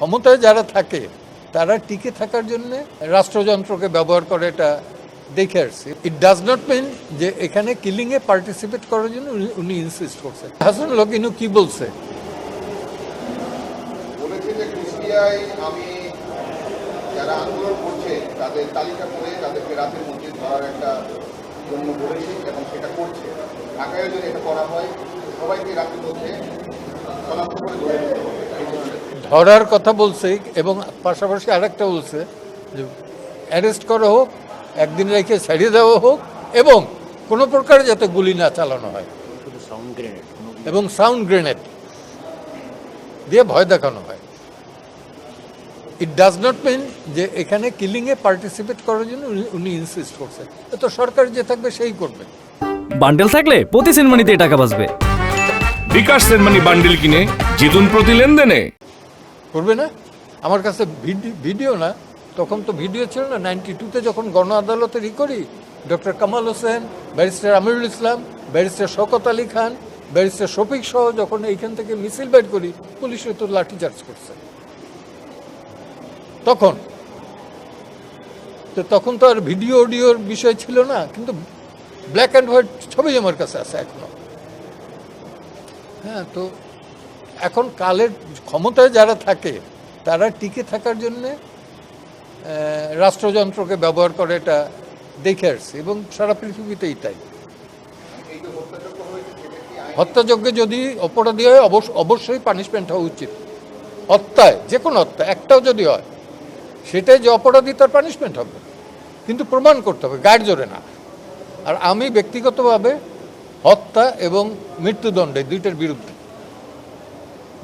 ক্ষমতায় যারা থাকে, তারা টিকে থাকার জন্য রাষ্ট্রযন্ত্রকে ব্যবহার করে এটা দেখে আসছি। ইট ডাজ নট মিন যে এখানে কিলিং এ পার্টিসিপেট করার জন্য উনি- ইনসিস্ট করছেন। হাসান লকিনু কি বলছে? করছে করছে। সবাইকে করে ধরে নিতে হবে। ধরার কথা বলছে এবং পাশাপাশি আরেকটা বলছে যে অ্যারেস্ট করা হোক একদিন রেখে ছাড়িয়ে দেওয়া হোক এবং কোনো প্রকার যাতে গুলি না চালানো হয়। এবং সাউন্ড গ্রেনেড দিয়ে ভয় দেখানো হয়। ইট ডাজ নট মিন যে এখানে কিলিংয়ে পার্টিসিপেট করার জন্য উনি- ইনসিস্ট করছে। তো সরকার যে থাকবে সেই করবে। বান্ডেল থাকলে প্রতি সেনমানিতে টাকা বাঁচবে। বিকাশ সেনমানি বান্ডিল কিনে জিতুন প্রতি লেনদেনে। করবে না? আমার কাছে ভিডি- ভিডিও না। তখন তো ভিডিও ছিল না। নাইনটি টুতে যখন গণ আদালতে ই করি, doctor Kamal Hossain, barrister Amirul Islam, barrister Shawkat Ali Khan, barrister Shafiq সহ যখন এইখান থেকে মিছিল বের করি, পুলিশে তো লাঠিচার্জ করছে। তখন? তো তখন তো আর ভিডিও, অডিওর বিষয় ছিল না, কিন্তু ব্ল্যাক অ্যান্ড হোয়াইট ছবি আমার কাছে আছে এখনও। হ্যাঁ তো এখন কালের ক্ষমতায় যারা থাকে, তারা টিকে থাকার জন্যে রাষ্ট্রযন্ত্রকে ব্যবহার করে এটা দেখে আসছে এবং সারা পৃথিবীতেই তাই। হত্যাযজ্ঞে যদি অপরাধী হয় অবশ্য অবশ্যই পানিশমেন্ট হওয়া উচিত। হত্যায়, যে কোনো হত্যা একটাও যদি হয়, সেটাই যে অপরাধী, তার পানিশমেন্ট হবে। কিন্তু প্রমাণ করতে হবে, গায়ের জোরে না। আর আমি ব্যক্তিগতভাবে হত্যা এবং মৃত্যুদণ্ডে দুইটার বিরুদ্ধে।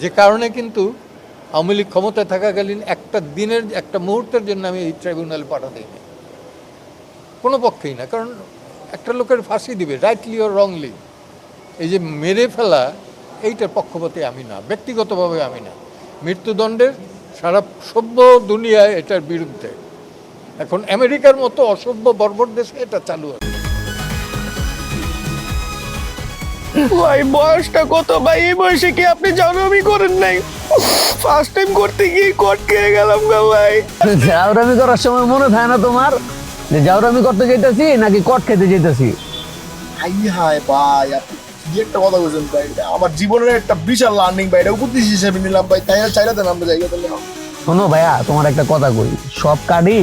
যে কারণে কিন্তু আওয়ামী লীগ ক্ষমতায় থাকাকালীন একটা দিনের, একটা মুহূর্তের জন্য আমি এই ট্রাইব্যুনালে পাঠা দিইনি। কোনো পক্ষেই না, কারণ একটা লোকের ফাঁসি দিবে রাইটলি ও রংলি এই যে মেরে ফেলা, এইটার পক্ষপাতে আমি না, ব্যক্তিগতভাবে আমি না। মৃত্যুদণ্ডের সারা সভ্য দুনিয়ায় এটার বিরুদ্ধে। এখন আমেরিকার মতো অসভ্য বর্বর দেশে এটা চালু আছে। ভাই বয়সটা কত ভাই? এই বয়সে কি আপনি জানামি করেন নাই? ফার্স্ট টাইম করতে গিয়ে কট খেয়ে গেলাম গা ভাই। জাউরামি করার সময় মনে থাকে না তোমার? যে জাউরামি করতে যেতেছি নাকি কট খেতে যেতেছি হাই হাই ভাই আপনি কি একটা কথা বলছেন ভাই? আমার জীবনের একটা বিশাল লার্নিং ভাই এটা উপদেশ হিসেবে নিলাম ভাই তাই চাইলে দেন আমরা জায়গা তাহলে। শোনো ভাইয়া তোমার একটা কথা কই। সব কার্ডই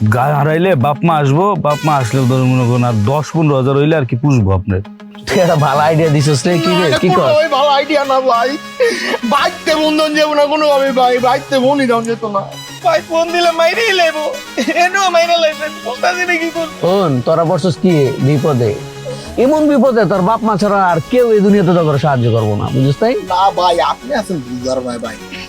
গা হারাইলে বাপ মা আসব বাপ মা আসলে ধরুন মনে করুন আর দশ পনেরো হাজার হইলে আর কি পুষবো আপনার তুই একটা ভালো আইডিয়া দিছিস রে কি রে কি কর? ওই ভালো আইডিয়া না ভাই। বাইকতে বন্ধন যাব না কোনো ভাবে ভাই যেত না। ভাই ফোন দিলে মাইরেই লেবো এনো মাইরে লাইছে বুঝতেছি না কি তোরা কি বিপদে? এমন বিপদে তোর বাপ মা ছাড়া আর কেউ এই দুনিয়াতে তোকে সাহায্য করব না বুঝিস তাই? না ভাই আপনি আছেন বুঝার ভাই ভাই।